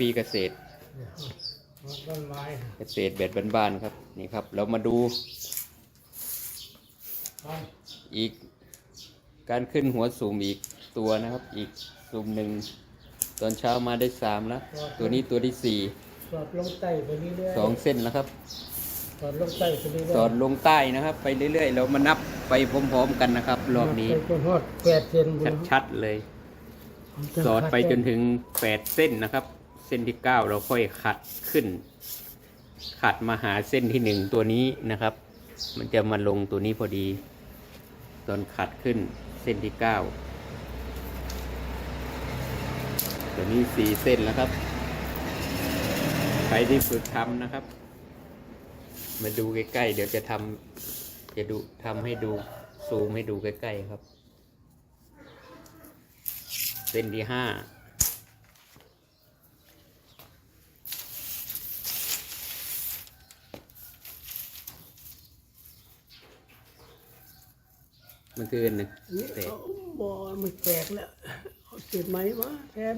ปีเกษตร ต้นไม้เกษตรแบบบ้านๆครับ นี่ครับ เรามาดูไปอีกการขึ้นหัวสูมอีกตัวนะครับ อีกสูมหนึ่งตอนเช้ามาได้สามแล้ว ตัวนี้ตัวที่สี่สอดลงใต้ไปเรื่อยๆสองเส้นแล้วครับสอดลงใต้ไปเรื่อยๆสอดลงใต้นะครับ ไปเรื่อยๆเรามานับไปพร้อมๆกันนะครับรอบนี้ไปจนฮอดแปดเซนบุญชัดๆเลย สอดไปจนถึงแปดเส้นนะครับ เส้นที่เก้าเราค่อยขัดขึ้น ขัดมาหาเส้นที่หนึ่งตัวนี้นะครับ มันจะมาลงตัวนี้พอดี ตอนขัดขึ้นเส้นที่เก้าตัวนี้สี่เส้นแล้วครับ ใครที่ฝึกทำนะครับ มาดูใกล้ๆเดี๋ยวจะทำจะดูทำให้ดูซูมให้ดูใกล้ๆครับ เส้นที่ห้า มันคืออันหนึ่งนี่เตะเอาบ่อมันแตกแล้วเอาจุดไหมมาแทน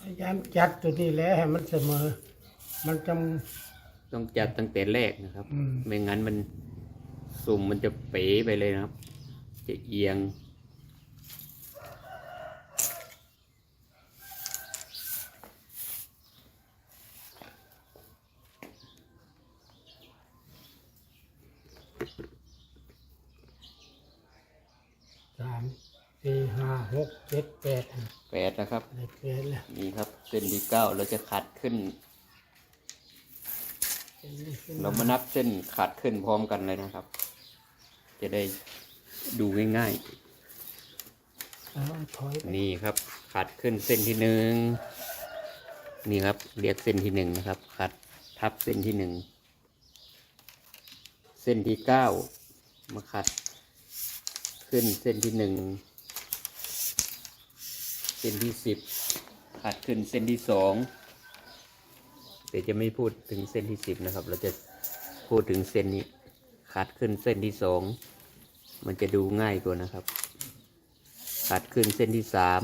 พยายามจัดตัวนี้แหล้วให้มันเสมอ มันจ ต้องจัดตั้งแต่แรกนะครับ อืมไม่งั้นมันสุ่มมันจะเป๋ไปเลยนะครับ จะเอียงำสาม สี่ห้าหกเจ็ดแปดแปดนะครับอะไรแปดแล้วนี่ครับเส้นที่เก้าเราจะขัดขึ้นเรามานับเส้นขัดขึ้นพร้อมกันเลยนะครับ จะได้ดูง่ายเอาถอยไปๆ นี่ครับ ขัดขึ้นเส้นที่หนึ่งนี่ครับ เรียกเส้นที่หนึ่งนะครับ ขัดทับเส้นที่หนึ่งเส้นที่เก้ามาขัด ขึ้นเส้นที่หนึ่งเส้นที่สิบขัดขึ้นเส้นที่สองแต่จะไม่พูดถึงเส้นที่สิบนะครับ เราจะพูดถึงเส้นนี้ขัดขึ้นเส้นที่สองมันจะดูง่ายกว่านะครับขัดขึ้นเส้นที่สาม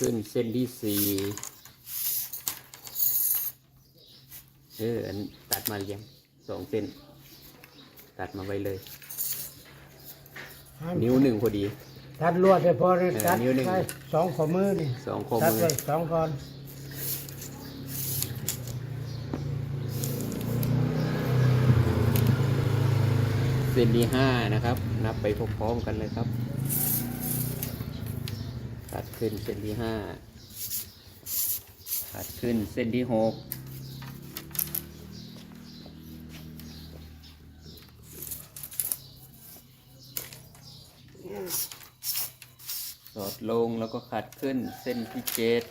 ขัดขึ้นเส้นที่สี่เอออันตัดมาเรียงสองเส้น ตัดมาไว้เลย นิ้วหนึ่งพอดี ตัดลวดได้พอเลยเออตัดนิ้วหนึ่งไปสองข้อมือนี่สองข้อตัดมือไปสองก่อนเส้นที่ห้านะครับ นับไปพร้อมๆกันเลยครับตัด ขึ้นเส้นที่ห้าตัดขึ้นเส้นที่หกสอดลงแล้วก็ขัดขึ้นเส้นที่เจ็ด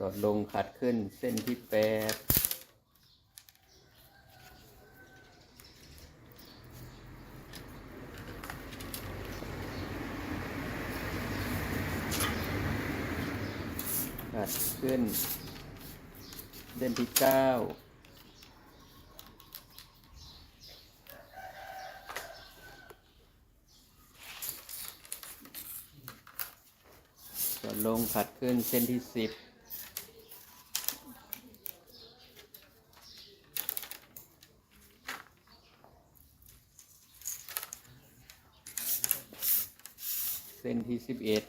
สอดลงขัดขึ้นเส้นที่แปดขัดขึ้น เส้นที่เก้าสอดลงขัดขึ้นเส้นที่สิบ ส้นที่สิบเอ็ด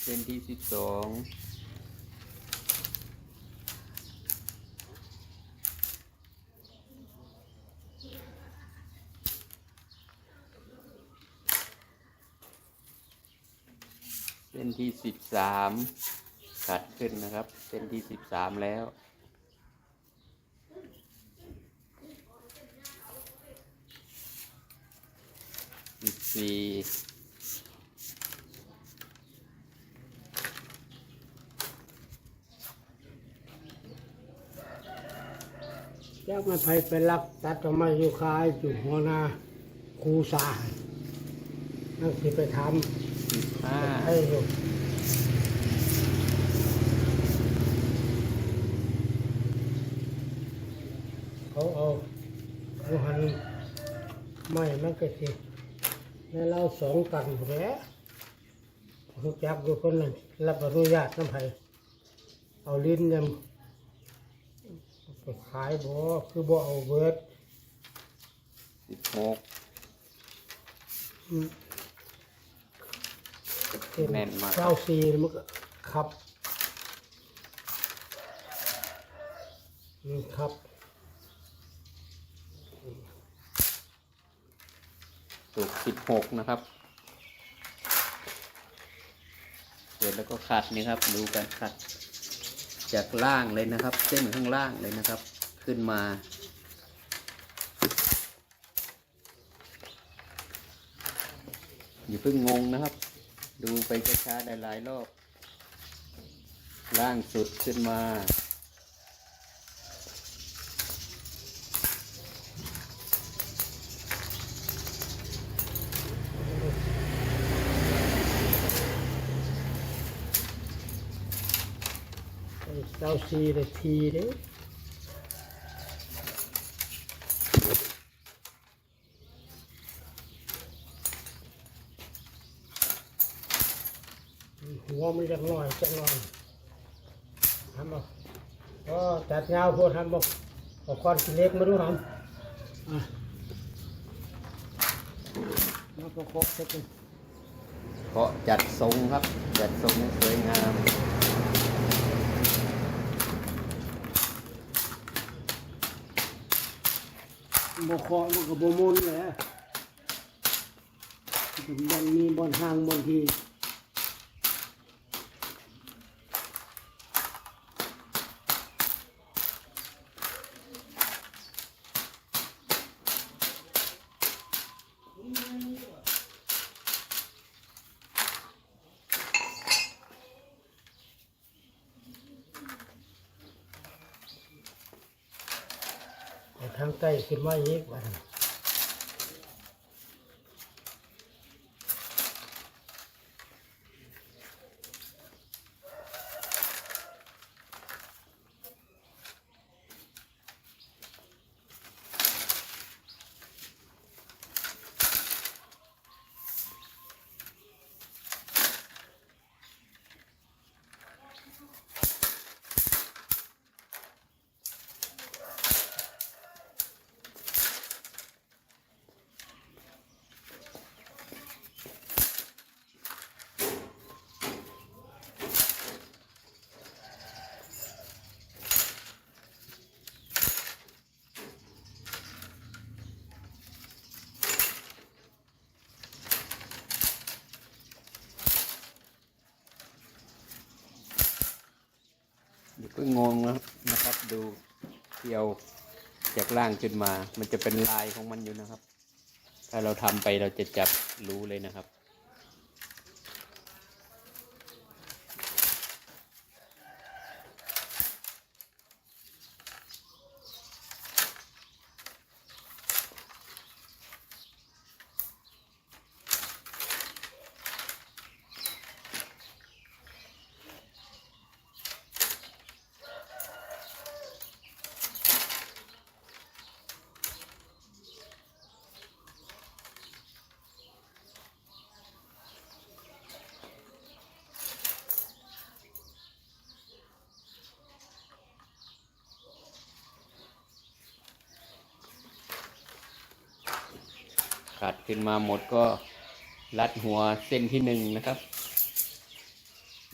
เส้นที่สิบสองเส้นที่สิบสาม ขาดขึ้นนะครับ เส้นที่สิบสามแล้วสิบสี่จักมันไปไปลักตัดต้นไม้อยู่คายจุดหัวนาครูสานั่งสิไปทสิบห้าำให้อยู่ เขาเอาหันไม้มันก็สิในเราสองตันแผลรู้จักอยู่คนนั้นรับอนุญาตน้ำไผ่เอาลิ้นยังไปขายบ่คือบ่เอาเบิดสิบหกแน่นมากเก้าสี่มันก็ขับ ครับ ถูกสิบหกนะครับเสร็จแล้วก็ขัดนี่ครับ ดูกันขัด จากล่างเลยนะครับ เส้นข้างล่างเลยนะครับ ขึ้นมาอย่าเพิ่งงงนะครับ ดูไปช้าๆหลายๆรอบ ล่างสุดขึ้นมา เก้าสีเลยทีเด้หัวมันจักหน่อยจักหน่อยทำบ่ก็ตัดยาวพวกทำบ่เอาก้อนสีเล็กมาดูทำอะมาประกบสักทีเพราะจัดทรงครับ จัดทรงสวยงาม บเคาะมันก็บมุนแหละมันมีบนห้างบนที เอาทางใต้ขึ้นมาอีกวันอย่า พิ่งงงนะครับ ดูเที่ยวจากล่างขึ้นมา มันจะเป็นลายของมันอยู่นะครับ ถ้าเราทำไปเราจะจับรู้เลยนะครับ ขัดขึ้นมาหมดก็รัดหัวเส้นที่หนึ่งนะครับ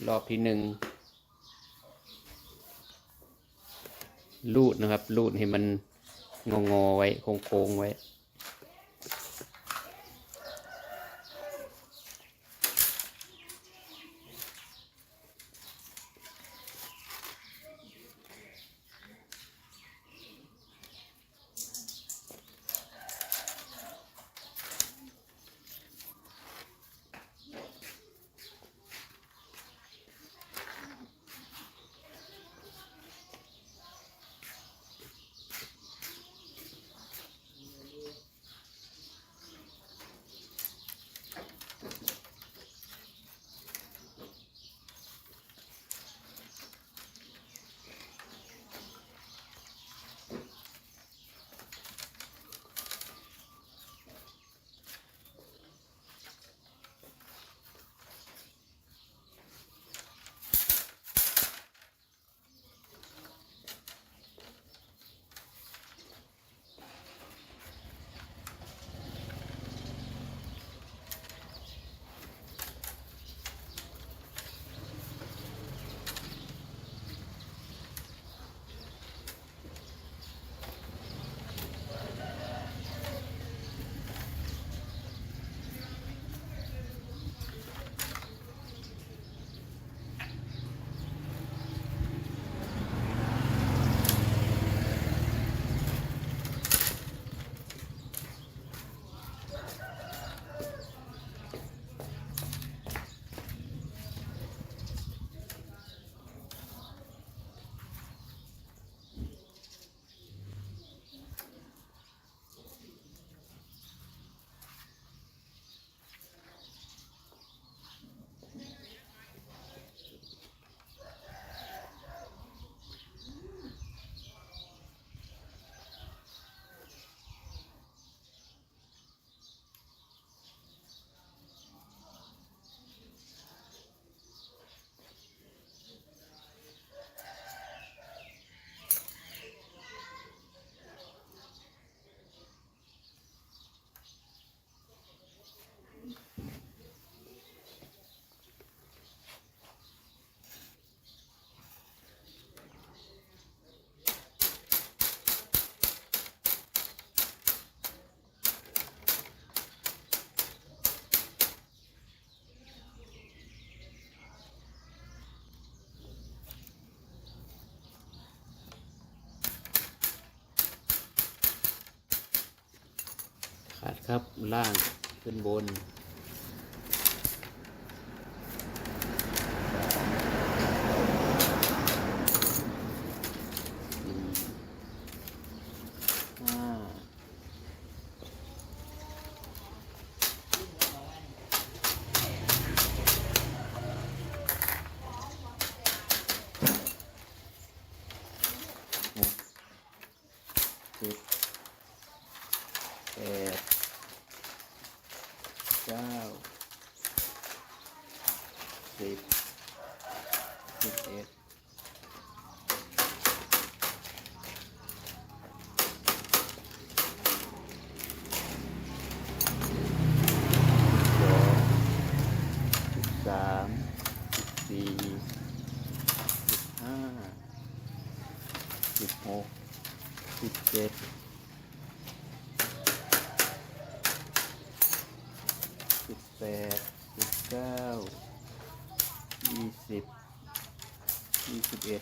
รอบที่หนึ่งลูดนะครับ ลูดให้มันงองอๆไว้โค้งๆไว้ ครับ ล่างขึ้นบนสี่ห้าหกเจ็ดแปดเก้าสิบสิบเอ็ด สองสิบสามสิบสี่สิบห้าสิบหกสิบเจ็ดสิบแปดสิบ เก้ายี่สิบยี่สิบเอ็ด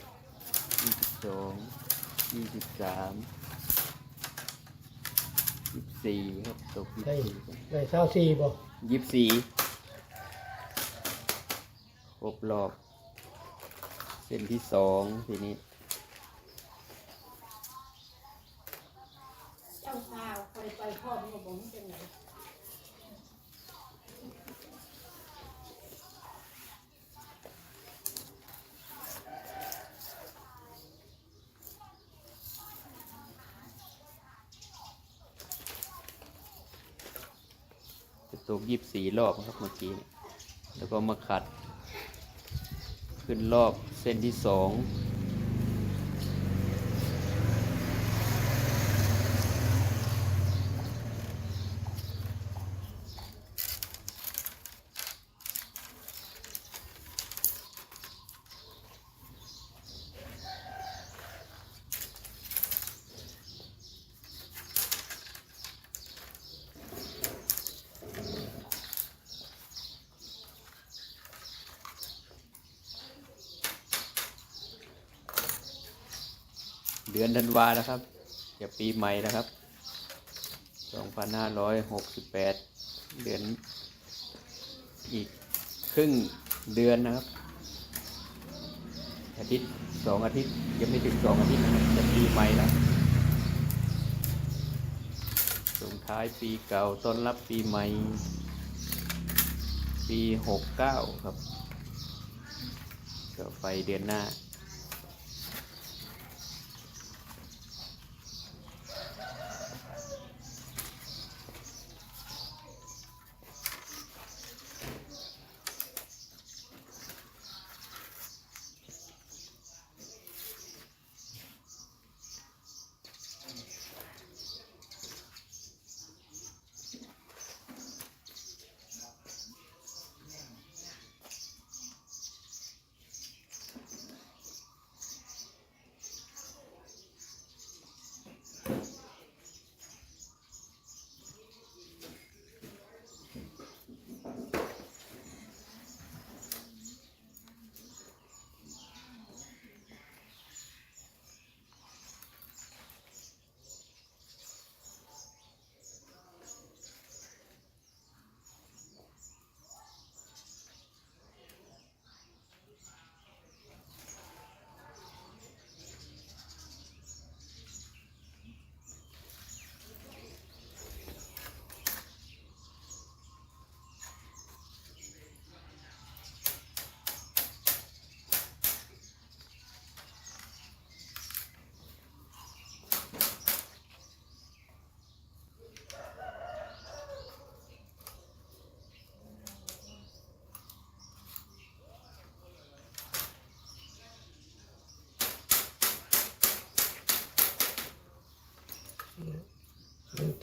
ยี่สิบสองยี่สิบสามยี่สิบสี่ครับตกยี่ได้สิบสี่ได้เศร้าสี่บ่ยี่สิบสี่ครบรอบ เส้นที่สองทีนี้ เจ้าสาวไปไปพ่อมกับผมจังไหน สูบยี่สิบสี่รอบครับเมื่อกี้ แล้วก็มาขัด ขึ้นรอบเส้นที่สอง เดือนธันวาแล้วครับจะปีใหม่แล้วครับ 2568 เดือนอีกครึ่งเดือนนะครับ อาทิตย์สองอาทิตย์ยังไม่ถึงสองอาทิตย์นะจะปีใหม่แล้วส่งท้ายปีเก่าต้อนรับปีใหม่ ปี 69 ครับก็ไปเดือนหน้า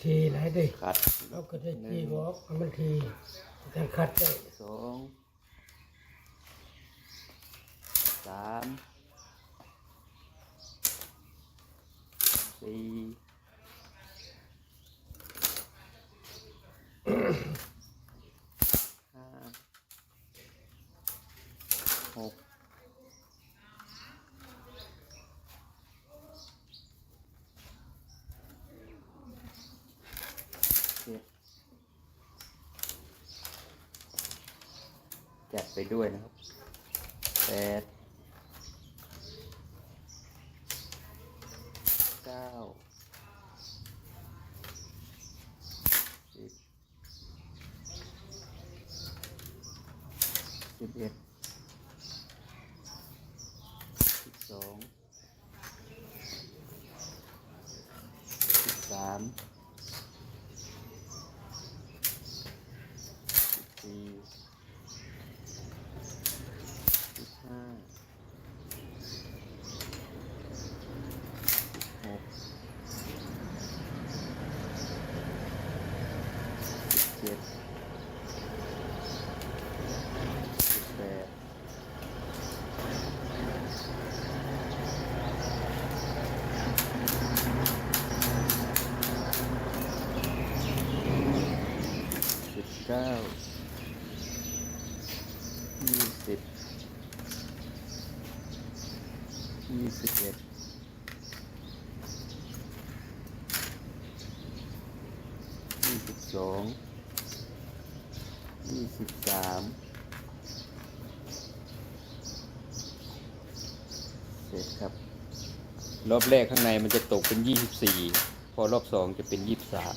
ทีไหนดิขัดเราก็ได้ทีบอกเอามันทีแต่คัดได้สองสามสี่ห้าหกเจ็ด ด้วยนะครับแปดเก้าสิบสิบเอ็ดสิบสองสิบสามสิบสี่สิบห้าสิบหกสิบเจ็ดสิบแปด สิบเก้า ยี่สิบยี่สิบเอ็ดยี่สิบสองยี่สิบสามเสร็จครับ รอบแรกข้างในมันจะตกเป็นยี่สิบสี่พอรอบสองจะเป็นยี่สิบสาม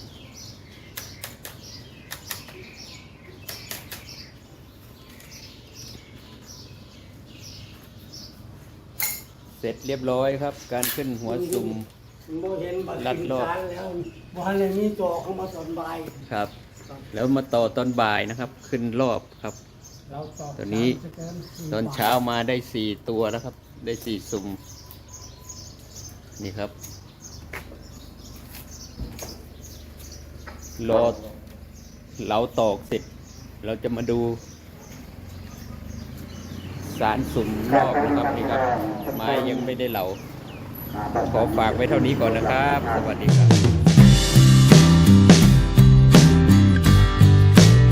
เสร็จเรียบร้อยครับ การขึ้นหัวซุ่มโมเห็นบัตรลัดรอบการแล้วบ้านเลยมีตัวเข้ามาตอนบ่ายครับ แล้วมาต่อตอนบ่ายนะครับ ขึ้นรอบครับ เราตอบตอนนี้ สามสแกสี่ตอนบทเช้ามาได้สี่ตัวนะครับ ได้สี่ซุ่มนี่ครับ รอเหลาตอกเสร็จ เราจะมาดู สารสุ่มรอบนะครับนี่ครับไม้ยังไม่ได้เหลาขอฝากไว้เท่านี้ก่อนนะครับ สวัสดีครับ